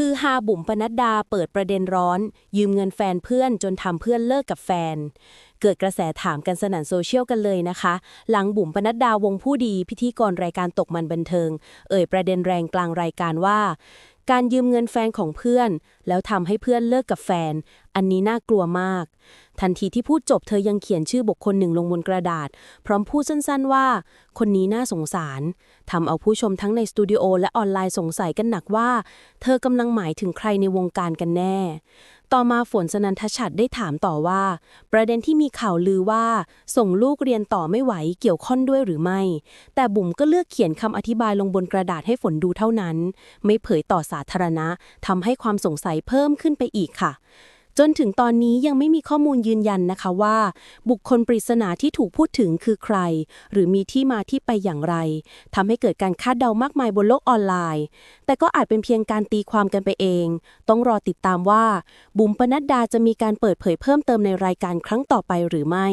คือฮาบุ๋มปนัดดาเปิดประเด็นร้อน ยืมเงินแฟนเพื่อนจนทำเพื่อนเลิกกับแฟน เกิดกระแสถามกันสนั่นโซเชียลกันเลยนะคะ หลังบุ๋มปนัดดาวงผู้ดีพิธีกรรายการตกมันบันเทิง เอ่ยประเด็นแรงกลางรายการว่า การยืมเงินแฟนของเพื่อน แล้วทำให้เพื่อนเลิกกับแฟน อันนี้น่ากลัวมาก ทันทีที่พูดจบเธอยังเขียนชื่อบุคคลหนึ่งลงบนกระดาษ พร้อมพูดสั้นๆว่า คนนี้น่าสงสารทำเอาผู้ชมทั้งในสตูดิโอและออนไลน์สงสัยกันหนักว่า เธอกำลังหมายถึงใครในวงการกันแน่ ต่อมาฝนสนันทชัดได้ถามต่อว่า ประเด็นที่มีข่าวลือว่า ส่งลูกเรียนต่อไม่ไหวเกี่ยวข้องด้วยหรือไม่ แต่บุ๋มก็เลือกเขียนคำอธิบายลงบนกระดาษให้ฝนดูเท่านั้น ไม่เผยต่อสาธารณะทำให้ความสงสัยเพิ่มขึ้นไปอีกค่ะ จนถึงตอนนี้ยังไม่มีข้อมูลยืนยันนะคะว่า บุคคลปริศนาที่ถูกพูดถึงคือใคร หรือมีที่มาที่ไปอย่างไรทำให้เกิดการคาดเดามากมายบนโลกออนไลน์ แต่ก็อาจเป็นเพียงการตีความกันไปเอง ต้องรอติดตามว่าบุ๋มปนัดดาจะมีการเปิดเผยเพิ่มเติมในรายการครั้งต่อไปหรือไม่